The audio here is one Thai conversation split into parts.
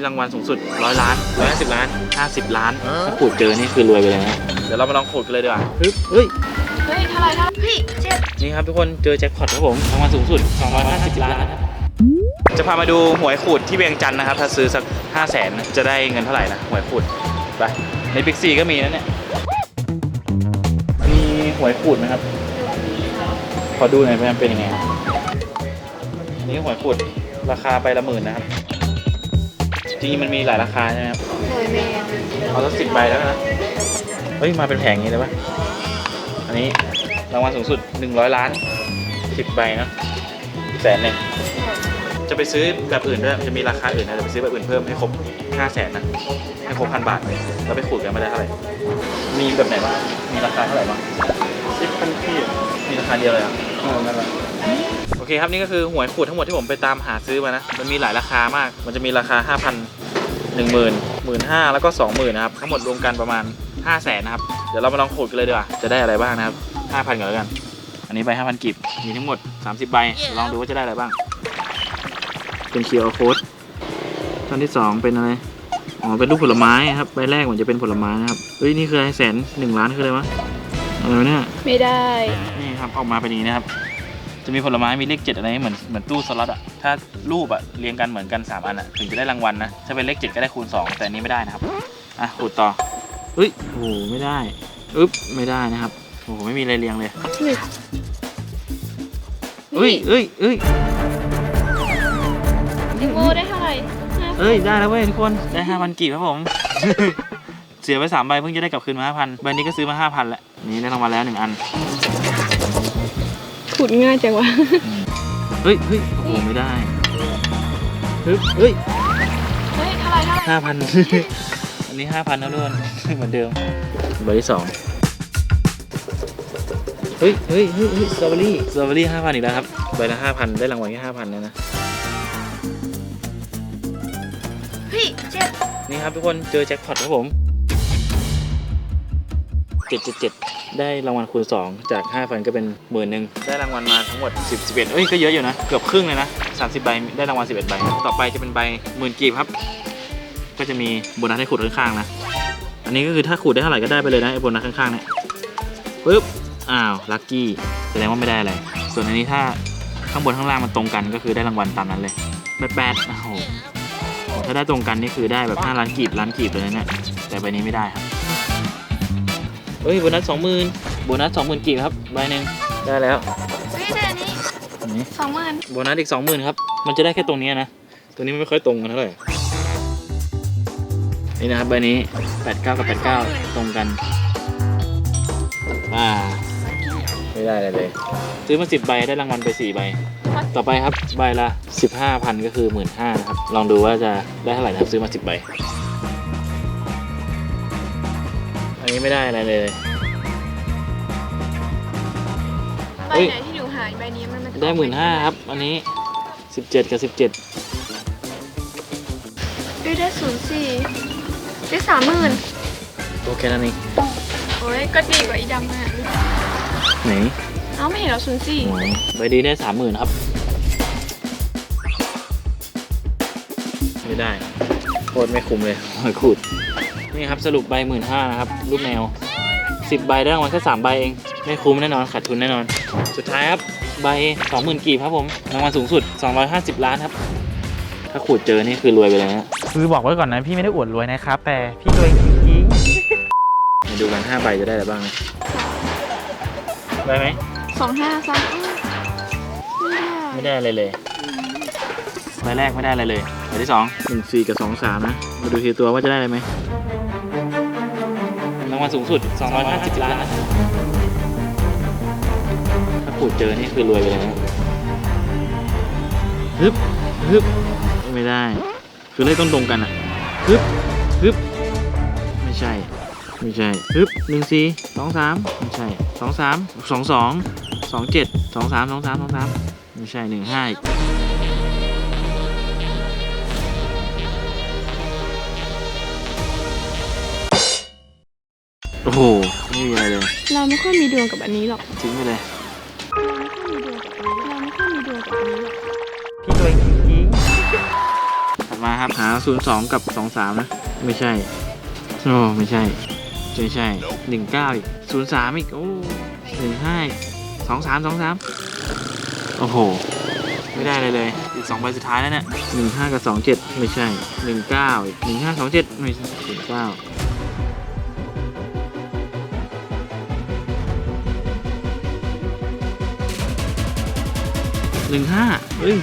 นี้รางวัลสูงสุดร้อยล้านร้อยห้าสิบล้านห้าสิบล้านถ้าขูดเจอนี่คือรวยไปเลยนะเดี๋ยวเรามาลองขูดกันเลยดีกว่าฮึบเฮ้ยเฮ้ยเท่าไหรเท่าไหรเฮ้ยเจ็ดนี่ครับทุกคนเจอแจ็คพอตครับผมรางวัลสูงสุด250ล้านจะพามาดูหวยขูดที่เวียงจันทร์นะครับ ถ้าซื้อสัก5 0 0แสนจะได้เงินเท่าไหร่นะหวยขูดไปในบิ๊กซีก็มีนะเนี่ยมีหวยขูดไหมครับ ขอดูหน่อยมันเป็นยังไงครับนี่หวยขูดราคาใบละหมื่นนะครับ จริงๆมันมีหลายราคาใช่ไหมครับหน่วยเมย์เอาสักสิบใบแล้วนะเฮ้ยมาเป็นแผงอย่างนี้เลยปะอันนี้รางวัลสูงสุด 100 ล้าน10ใบเนอะแสนหนึ่งจะไปซื้อแบบอื่นด้วยมันจะมีราคาอื่นนะจะไปซื้อแบบอื่นเพิ่มให้ครบ5แสนนะให้ครบพันบาทเลยแล้วไปขูดกันไม่ได้เท่าไหร่มีแบบไหนบ้างมีราคาเท่าไหร่บ้างสิบพันที่มีราคาเดียวเลยเหรอ เออนั่นแหละโอเคครับนี่ก็คือหวยขูดทั้งหมดที่ผมไปตามหาซื้อมานะ มันมีหลายราคามาก มันจะมีราคา 5,000 1 0 0 0 0 1 5 0 0 0แล้วก็ 20,000นะครับ ทั้งหมดรวมกันประมาณ 5 0 0 0 0นนะครับ เดี๋ยวเรามาลองขูดกันเลยดีกว่า จะได้อะไรบ้างนะครับ 5,000ก่อนแล้วกัน อันนี้ใบ5,000กีบ มีทั้งหมด 30 ใบ ลองดูว่าจะได้อะไรบ้าง เป็นเคียวโค้ดท่านที่ 2 เป็นอะไร อ๋อ เป็นรูปผลไม้ครับ ใบแรกเหมือนจะเป็นผลไม้นะครับ เฮ้ย นี่คืออะไรแสนหนึ่งล้านคืออะไรวะอะไรวะเนี่ย ไม่ได้ นี่ ครับออกมาเป็นอย่างนี้นะครับ จะมีผลไม้มีเลขเจ็ดอะไรเหมือนเหมือนตู้สล็อตอะถ้ารูปอะเรียงกันเหมือนกันสามอันอะถึงจะได้รางวัลนะถ้าเป็นเลขเจ็ดก็ได้คูณสองแต่อันนี้ไม่ได้นะครับอะขูดต่อเฮ้ยโอ้โหไม่ได้อึ๊บไม่ได้นะครับโอ้โหไม่มีอะไรเรียงเลยเฮ้ยเฮ้ยเฮ้ยดิโมได้เท่าไหร่ห้าเอ้ยได้แล้วเว้ยทุกคนได้ห้าพันกีบครับผม เสียไปสามใบเพิ่งจะได้กลับคืนมาห้าพันใบนี้ก็ซื้อมาห้าพันแหละนี่ได้รางวัลแล้วหนึ่งอัน ขุดง่ายจังวะ เฮ้ยเฮ้ยโอ้โหไม่ได้เฮ้ยเฮ้ยเฮ้ยเท่าไหรเท่าไหรห้าพัน อันนี้ห้าพันนะทุกคนเหมือนเดิมใบที่สองเฮ้ยเฮ้ยเฮ้ยเฮ้ยสตรอเบอรี่สตรอเบอรี่ห้าพันอีกแล้วครับ ใบละห้าพันได้รางวัลแค่ห้าพันนะนะ เฮ้ยเจ็ดนี่ครับทุกคนเจอแจ็คพอตครับผมเจ็ดเจ็ดเจ็ด ได้รางวัลคูณสองจากห้าพันก็เป็นหมื่นหนึ่งได้รางวัลมาทั้งหมดสิบสิบเอ็ดเอ้ยก็เยอะอยู่นะ เกือบครึ่งเลยนะสามสิบใบได้รางวัลสิบเอ็ดใบ ต่อไปจะเป็นใบหมื่นกีบครับ ก็จะมีโบนัสให้ขูดข้างๆนะ อันนี้ก็คือถ้าขูดได้เท่าไหร่ก็ได้ไปเลยนะไอ้โบนัสข้างๆเนี่ยปึ๊บอ้าวลัคกี้แสดงว่าไม่ได้อะไรส่วนอันนี้ถ้าข้างบนข้างล่างมันตรงกันก็คือได้รางวัลตามนั้นเลยแปดแปดโอ้โหถ้าได้ตรงกันนี่คือได้แบบ5ล้านกีบล้านกีบเลยนะเนี่ยแต่ใบนี้ไม่ได้ครับ เฮ้ยโบนัสสองหมื่นโบนัสสองหมื่นกีบครับใบหนึ่งได้แล้วเฮ้ยได้อันนี้อันนี้สองหมื่นโบนัสอีกสองหมื่นครับ มันจะได้แค่ตรงเนี้ยนะ ตัวนี้มันไม่ค่อยตรงกันเท่าไหร่ นี่นะครับใบนี้89กับ89ตรงกันอ่าไม่ได้อะไรเลย ซื้อมา10ใบได้รางวัลไป4ใบ ต่อไปครับใบละ15,000ก็คือ15,000นะครับ ลองดูว่าจะได้เท่าไหร่นะครับซื้อมา10ใบ นนี้ไม่ได้อะไรเลย ใบเฮ้ยไหนที่หนูหายใบนี้มันมันได้หมื่นห้าครับ อันนี้17กับ17เฮ้ยได้ศูนย์สี่ได้สามหมื่นโอเคนั่นเองโอ้ยก็ดีกว่าอีดำอะไหนเอ้าไม่เห็นเหรอศูนย์สี่โอ้ยใบดีได้สามหมื่นครับ ไม่ได้โคตรไม่คุ้มเลยหอยขูด นี่ครับสรุปใบหมื่นห้านะครับรูปแมวสิบใบได้รางวัลแค่สามใบเอง ไม่คุ้มแน่นอนขาดทุนแน่นอน สุดท้ายครับใบสองหมื่นกีบครับผมรางวัลสูงสุด 250 ล้านครับ ถ้าขูดเจอนี่คือรวยไปเลยนะคือบอกไว้ก่อนนะพี่ไม่ได้อวดรวยนะครับ แต่พี่รวยจริงมาดูกันห้าใบจะได้อะไรบ้างนะได้ไหมสองห้าสามไม่ได้ไม่ได้อะไรเลยใบแรกไม่ได้อะไรเลย ใบที่สองหนึ่งสี่กับสองสามนะ มาดูทีตัวว่าจะได้อะไรไหมรางวัลสูงสุด 250 ล้านนะถ้าขูดเจอนี่คือรวยไปเลยนะฮึบฮึบไม่ได้ คือเลขต้องตรงกันอะฮึบฮึบไม่ใช่ ไม่ใช่ฮึบหนึ่งสี่สองสามไม่ใช่สองสามสองสองสองเจ็ดสองสามสองสามสองสามไม่ใช่หนึ่งห้า เลยเราไม่ค่อยมีดวงกับอันนี้หรอกทิ้งไปเลยเราไม่ค่อยมีดวงกับอันนี้หรอกๆพี่รวยจริงถ้ามาครับหา 02 กับ 23 นะ ไม่ใช่ โอ้ไม่ใช่ไม่ใช่19อีก03อีก โอ้15อีก23 23โอ้โห ไม่ได้เลยเลย อีก2ใบสุดท้ายแล้วเนี่ย15กับ27ไม่ใช่19อีก15 27ไม่ใช่19 หนึ่งห้าเฮ้ย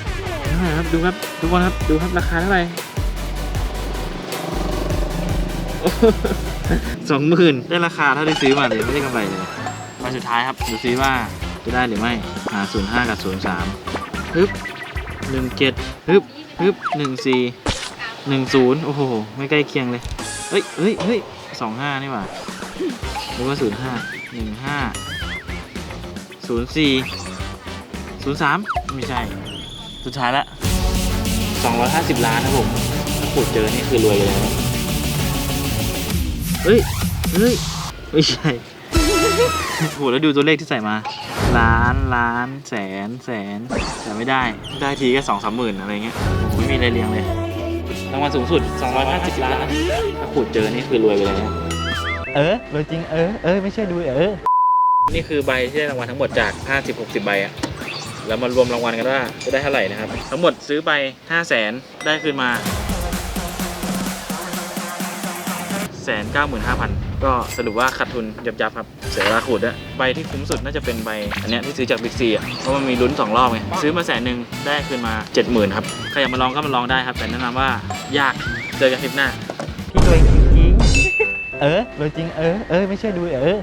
เท่าไหร่ครับดูครับทุกคนครับดูครับราคาเท่าไหร่สองหมื่นได้ราคาเท่าที่ซื้อมาเลยไม่ได้กำไรเลยมาสุดท้ายครับดูซิว่าจะได้หรือไม่หาศูนย์ห้ากับศูนย์สามฮึบหนึ่งเจ็ดฮึบฮึบหนึ่งสี่หนึ่งศูนย์โอ้โห ไม่ใกล้เคียงเลย เฮ้ยเฮ้ยเฮ้ยสองห้านี่หว่าหรือว่าศูนย์ห้าหนึ่งห้าศูนย์สี่ศูนย์สาม ไม่ใช่ สุดท้ายละสองร้อยห้าสิบล้านนะผม ถ้าขุดเจอนี่คือรวยเลยนะเฮ้ย เฮ้ย ไม่ใช่โอ้โหแล้วดูตัวเลขที่ใส่มา ล้านล้านแสนแสน แต่ไม่ได้ ได้ทีแค่สองสามหมื่นอะไรเงี้ยโอ้โหไม่มีอะไรเรียงเลย รางวัลสูงสุด 250 ล้านนะถ้าขุดเจอนี่คือรวยไปเลยนะเออรวยจริงเออ เออ ไม่ใช่ดูเออ นี่คือใบที่ได้รางวัลทั้งหมดจาก 50 60 ใบอะ แล้วมารวมรางวัลกันว่าจะได้เท่าไหร่นะครับ ทั้งหมดซื้อไป 5 0 0แสนได้คืนมาแสนเก้าหมื่นห้าพันก็สรุปว่าขาดทุนยับยับครับ เสียเวลาขูดอะใบที่คุ้มสุดน่าจะเป็นใบ อันเนี้ยที่ซื้อจากบิ๊กซีอะเพราะมันมีลุ้น 2 รอบไง ซื้อมาแสนหนึ่งได้คืนมา 70,000 ครับ ใครอยากมาลองก็มาลองได้ครับ แต่แนะนำว่ายากเจอกันคลิปหน้า พี่รวยจริงๆเออรวยจริงเออเออไม่ใช่ดูเออ